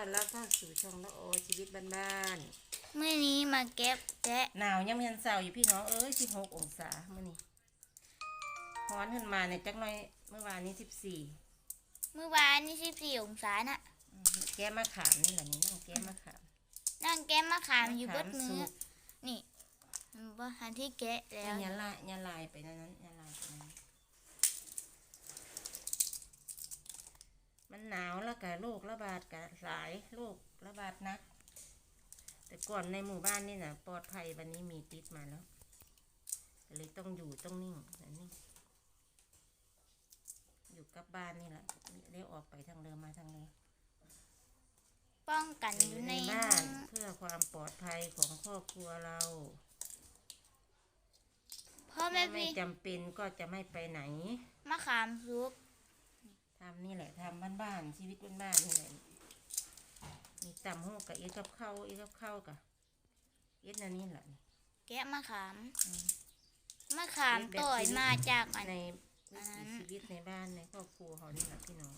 ต้อนรับเข้าสู่ช่องละโอชีวิตบ้านเมื่อนี้มาเก็บแกะๆหนาวยังไม่ทันเศร้าอยู่พี่น้องเอ้ย16องศาเมื่อนี้ร้อนขึ้นมาเนี่ยจักหน่อยเมื่อวานนี้14เมื่อวานนี่สิบสี่องศาน่ะ อืมแก้มะขามนี่แหละนี่นั่งแก้มะขามนั่งแก้มมะขามอยู่เบดมือมะขามสุกนี่มันบ่ทันที่แกะแล้ว ยาลายยาลายไปนั้นนั้นยาลายไปนั้นมัน หนาวแล้วก็โรคระบาดกหลายโรคระบาดหนักแต่ก่อนในหมู่บ้านนี่นะปลอดภัยวันนี้มีติดมาแล้วก็เลยต้องอยู่ต้องนิ่งแบบนี้อยู่กับบ้านนี่แหละเรียกออกไปทางเรือมาทางเรือป้องกันออยู่ยู่ในในห้บ้าอนงเพื่อความปลอดภัยของครอบครัวเราพ่อแม่ถ้าไม่พี่จำเป็นก็จะไม่ไปไหนมะขามสุก ทำนี่แหละทำบ้านๆชีวิตบ้านๆนี่แหละมีตำหูกับเอ็ดกับข้าวเอ็ดกับข้าวกับเอ็ดนั่นนี่แหละแกะมะขามอืมมะขามต่อยมาจากอันในอัวินนั้ถีนชีวิตในบ้านในครอบครัวเขานี่แหละพี่น้อง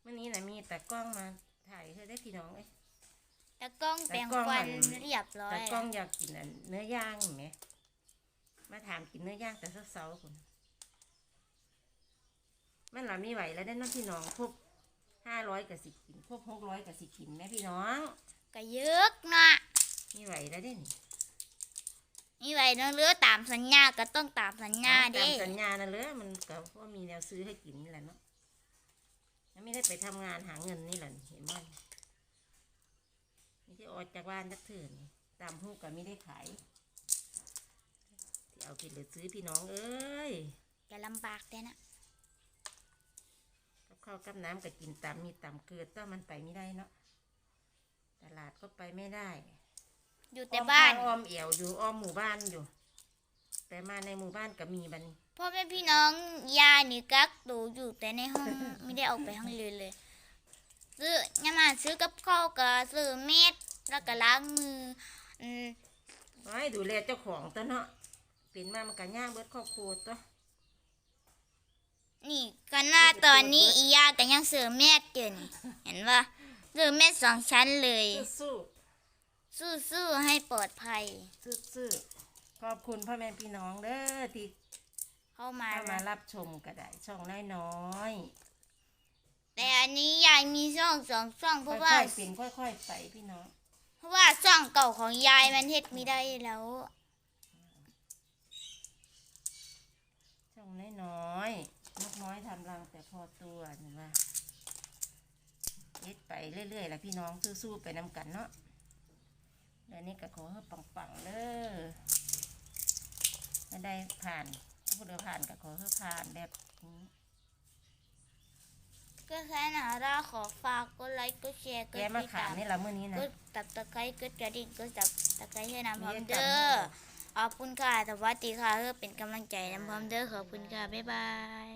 เมื่อนี้นะมีแต่กล้องมาถ่ายเธอได้พี่น้องเอ้ย ตะกล้องตะแปรงกล้องฟันมันเรียบร้อแต่ยกล้แล้อวงอยากกินอันเนื้อย่างเห็นไหมมาถามกินเนื้อย่างแต่เช้าๆคุณมันหลับไม่ไหวแล้วได้อน้องพี่น้องครบห้าร้อยกับสิกินครบหกร้อยกับสิกินแม่พี่น้องก็เยอะนะไม่ไหวแล้วเด้นี่นี่ไว้เนื้อเลือตามสัญญาก็ต้องตามสัญญาเด้ตามสัญญานั่นเลยมันก็เพราะมีแนวซื้อให้กินนี่แหละเนาะแล้วไม่ได้ไปทำงานหาเงินนี่แหละเห็นไหม ไม่ได้ออกจากบ้านจักเถื่อนตามหูก็ไม่ได้ขายที่เอากินหรือซื้อพี่น้องเอ้ยจะลำบากแต่นะกับข้าวกับน้ำก็กินตามมีตามเกิดถ้ามันไปไม่ได้เนาะตลาดก็ไปไม่ได้ อยู่แต่บ้านอ้อมข้งอ้อมเอี่ยวอยู่อ้อมหมู่บ้านอยู่ แต่มาในหมู่บ้านก็มีบัดนพ่อแม่พี่น้องยายนี่กักตัวอยู่แต่ในห้องไม่ได้ออกไปห้องเรียนเลยซื้อยามาซื้อกับข้าวกับซื้อเม็ด แล้วก็ล้างมืออืมไว้ดูแลเจ้าของตัวเนาะเป็นมามันก็ย่างเบิดครอบครัวตัวนี่กันหน้าตอนนี้อียาก็ยังซื้อเม็ดอยู่นี่เห็นปะซื้อเม็ดสองชั้นเลย สู้สู้ๆให้ปลอดภัย สู้สู้ๆขอบคุณพ่อแม่พี่น้องเด้อที่เข้ามาเข้ามารับชมก็ได้ช่องน้อยแต่อันนี้ยายมีช่องสองช่องๆเพค่ราะว่าอยๆเป็นค่อยๆไปพี่น้องเพ ราะว่าช่องเก่าของยายมันเฮ็ดไม่ได้แล้ว ช่องน้อยๆนกน้อยทำรังแต่พอตัวนี่ว่าเฮ็ดไปเรื่อยๆแหละพี่น้องสู้ๆไปนำกันเนาะเดี๋ยวนี้ก็ขอให้ปังๆเด้อไม่ได้ผ่านผู้เดียวผ่านก็ขอให้ผ่านแบบนี้ ก็แค่นั้นเราขอฝากกดไลค์กดแชร์กดแกมาติดขามตามนี่ละมื้อนี้นะ กดตับตะไคร้กดกระดิ่งกดจับตะไคร้ให้น้ำพร้อมมีให้เด้อจำให้ขอบคุณค่ะสวัสดีค่ะเพื่อเป็นกำลังใจน้ำพร้อมเด้อขอบคุณค่ะบ๊ายบาย